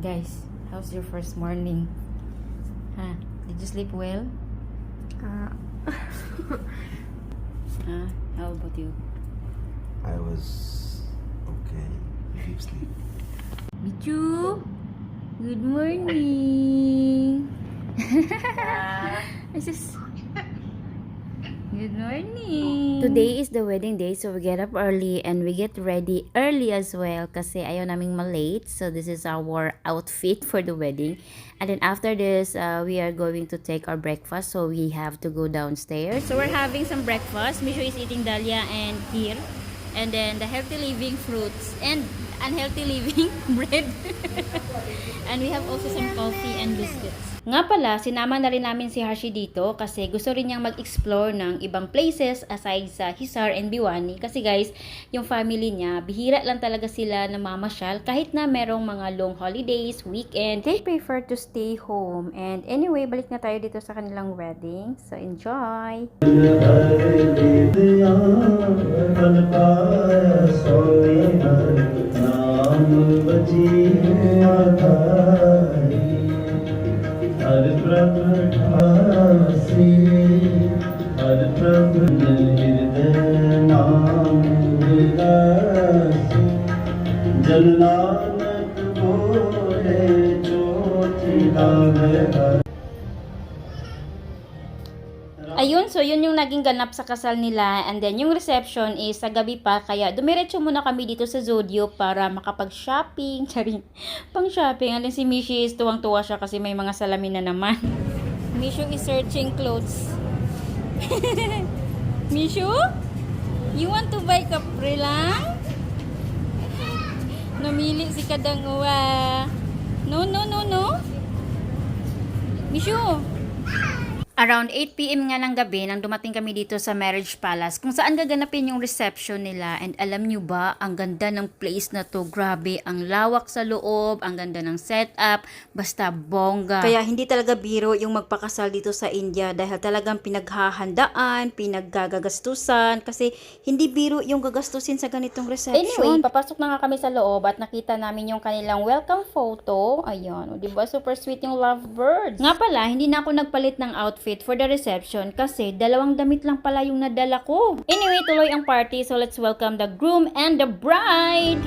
Guys, how's your first morning? Huh? Did you sleep well? Uh, Huh? How about you? I was okay. Deep sleep. Michu! Good morning! I just... Good morning! Today is the wedding day, so we get up early and we get ready early as well kasi ayaw naming malate. So this is our outfit for the wedding. And then after this, uh, we are going to take our breakfast, so we have to go downstairs. So we're having some breakfast. Misho is eating dahlia and kheer. And then the healthy living fruits and unhealthy living bread. and we have also some coffee and biscuits. Nga pala, sinama na rin namin si Hashi dito kasi gusto rin niyang mag-explore ng ibang places aside sa Hisar and Biwani. Kasi guys, yung family niya, bihira lang talaga sila na mamasyal kahit na merong mga long holidays, weekend. They prefer to stay home. And anyway, balik na tayo dito sa kanilang wedding. So enjoy! Ayun, so yun yung naging ganap sa kasal nila. And then yung reception is sa gabi pa. Kaya dumiretso muna kami dito sa Zodio para makapag-shopping. Charing, pang-shopping. Then si Mishi is tuwang-tuwa siya kasi may mga salamin na naman. Mishu is searching clothes. Mishu? You want to buy kapre lang? Namili si Kadang Uwa. No, no, no, no. Mishu, Around 8pm nga ng gabi nang dumating kami dito sa Marriage Palace kung saan gaganapin yung reception nila. And alam nyo ba ang ganda ng place na to. Grabe ang lawak sa loob ang ganda ng setup basta bongga. Kaya hindi talaga biro yung magpakasal dito sa India dahil talagang pinaghahandaan pinaggagastusan kasi hindi biro yung gagastusin sa ganitong reception. Anyway papasok na nga kami sa loob at nakita namin yung kanilang welcome photo. Ayun o diba super sweet yung lovebirds. Nga pala hindi na ako nagpalit ng outfit for the reception kasi dalawang damit lang pala yung nadala ko. Anyway, tuloy ang party so let's welcome the groom and the bride!